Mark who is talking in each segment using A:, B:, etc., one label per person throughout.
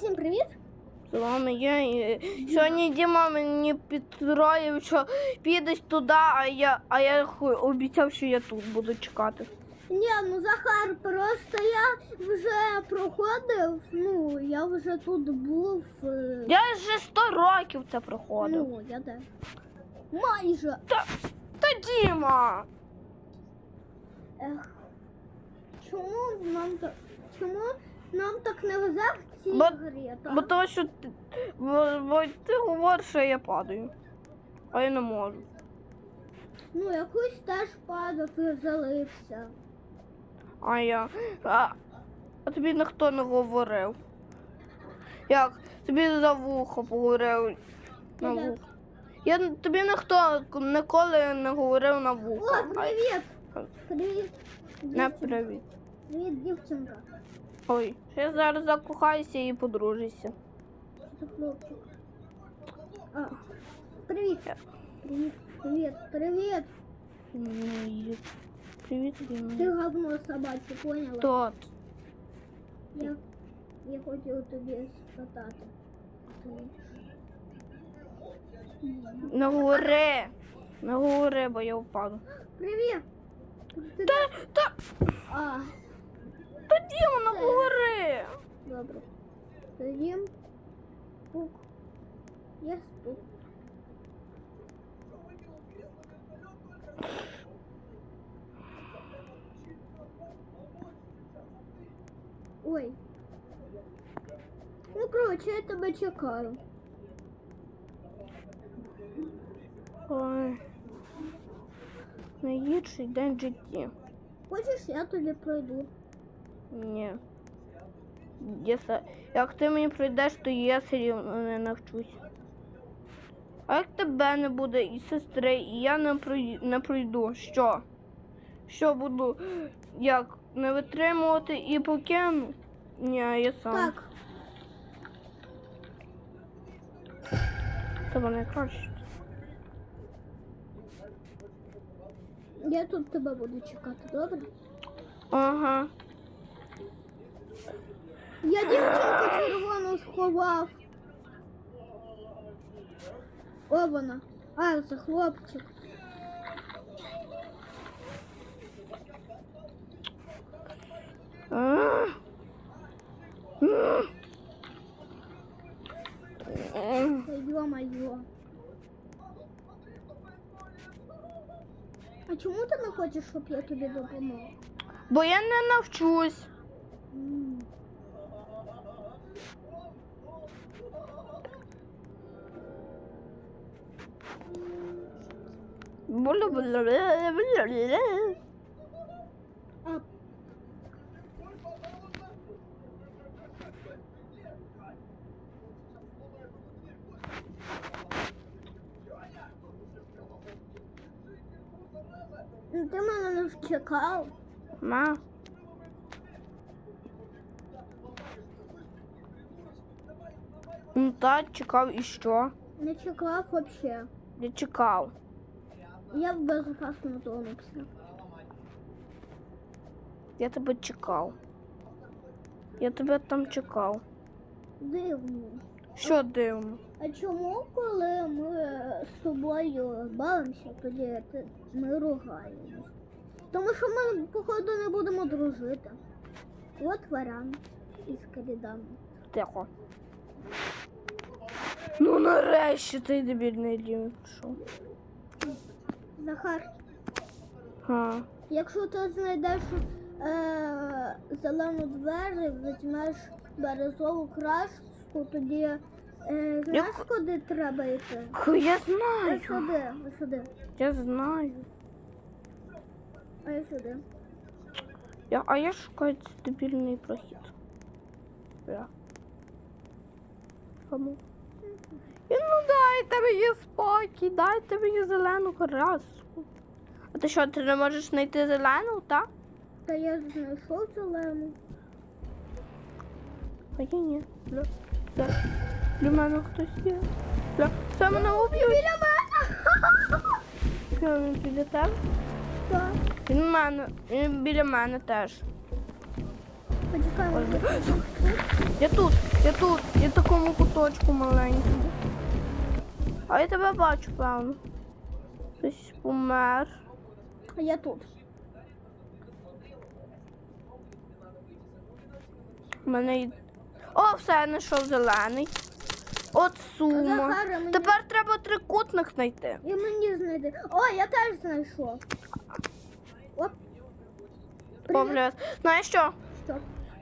A: Всім привіт!
B: З вами я. і Сьогодні Діма мені підтроїв, що підеш туди, а я, а я обіцяв, що я тут буду чекати.
A: Ні, ну Захар, просто я вже проходив, ну я вже тут був. е,
B: Я вже 100 років це проходив.
A: Ну, я де. Майже.
B: Та, та Діма!
A: Ех. Чому нам так. Чому нам так не везе
B: Бо-? Бо то, що ти, бо, бо ти говориш, що я падаю. А я не можу.
A: Ну, якусь теж падав і залився.
B: А я. А, а тобі ніхто не говорив. Як? Тобі за вухо поговорив на вухо. Я тобі ніхто ніколи не говорив на
A: О,
B: вухо. А-
A: привіт! Привіт!
B: Не привіт.
A: Привіт, дівчинка.
B: Ой, я зараз закохаюся і подружуся.
A: А, привіт. Привіт, привіт, привіт.
B: Ні, Привіт,
A: Ти говно собаче, поняла?
B: Тот.
A: Я, я хотів тобі спитати. Ти-
B: Не говори. Не говори, бо я впаду.
A: Привіт! Ти...
B: Та, та,
A: А,
B: та Діма, не говори.
A: добре. Тоді пук. Я спу. Ой. Ну, коротше, я тебе чекаю.
B: Ой. Найгірший день в житті.
A: Хочеш, я тобі пройду.
B: Ні. Я Як ти мені пройдеш, то я все рівно не навчусь. А як тебе не буде і сестри, і я не, прой... не пройду, що? Що буду як не витримувати і покину? Ні, я сам.
A: Так,
B: Тебе найкраще.
A: я тут тебе буду чекати, добре?
B: Ага.
A: Я дівчинку червону сховав. О, вона. А, це хлопчик. Йо-моє. А чому ти не хочеш, щоб я тобі допомог?
B: Бо я не навчусь.
A: Ти мене не чекав.
B: Ма. Ну так, чекав і що?
A: Не чекав взагалі.
B: Я чекав.
A: Я в безпечну зону пішла.
B: Я тебе чекав. Я тебе там чекав.
A: Дивно.
B: Що дивно?
A: А чому, коли ми з тобою бавимося, тоді ми ругаємось? Тому що ми, походу, не будемо дружити. От варіант із корідами.
B: Тихо. Ну нарешті цей дебільний дім.
A: Захар,
B: Га.
A: якщо ти знайдеш е, зелену двері, візьмеш березову краску, тоді е, знаєш,
B: Як-
A: куди треба йти?
B: Ху, Я
A: Ось
B: знаю.
A: сюди, ось сюди,
B: Я знаю.
A: а я сюди.
B: Я, а я шукаю цей дебільний прохід. Я. Кому? І ну дайте мені спокій, дайте мені зелену краску. Ти що, ти не можеш знайти зелену, так?
A: Та я знайшов зелену.
B: А я ні. Бля. Це для мене хтось є. Бля. Це мене уб'ють.
A: Біля мене!
B: Що, він біля тебе?
A: Так.
B: Він мене. Він біля мене теж.
A: Почекай,
B: Ой, Я тут, я тут, я в такому куточку маленькому. А я тебе бачу, певно. Хтось помер.
A: А я тут.
B: У мене О, все, я знайшов зелений. От сума.
A: Захара, мені-
B: Тепер треба трикутник знайти.
A: І мені знайти. О, я теж знайшов. Оп.
B: Погляд. Знаєш що?
A: Що?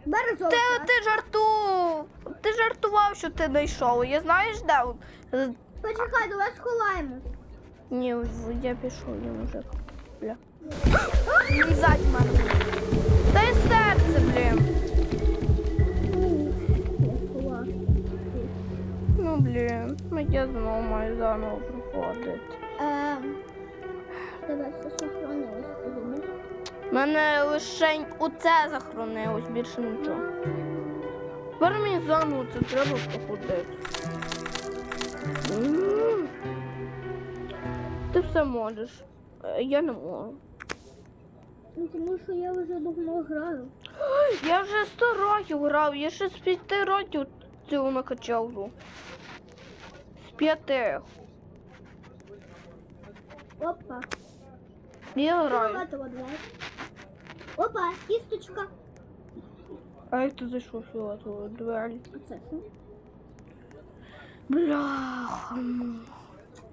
A: Бери золото.
B: Ти, ти жарту. Ти жартував, що ти знайшов. Я знаєш, де?
A: Почекай, давай сховаємось.
B: Ні, я пішов, я мужик. Бля. Ззаді мене. Та й серце, блін. Ну, блін. Я знову маю заново проходити.
A: Ем?
B: У мене лише оце захоронилось, більше нічого. Тепер мені заново це треба проходити. Ти все можеш. Е, Я не можу.
A: Ну, тому що я вже давно граю.
B: Я вже 100 років грав, я ще з 5 років цього накачав гру. З 5.
A: Опа.
B: Я граю.
A: Опа, кісточка.
B: А як ти зайшов фіолетову двері?
A: А це що?
B: Бляха.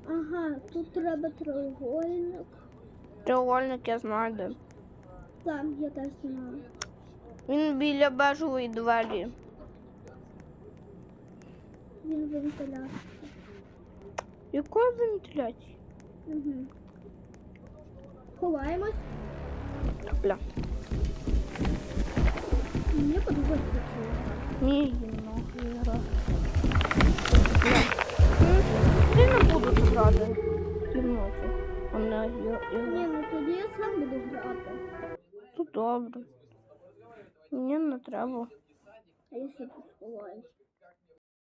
A: Ага, тут треба треугольник.
B: Треугольник я знаю де.
A: Там я теж знаю.
B: Він біля бежевої двері.
A: Він вентилятор.
B: Якої вентиляції?
A: Угу. Ховаємось.
B: Бля.
A: Мені подобається це.
B: Ні, гімно гра. Я не. Гімно це. А не я-
A: Ні, ну тоді я сам буду грати.
B: Ну добре. Мені не треба.
A: А я ще тут сховаюсь.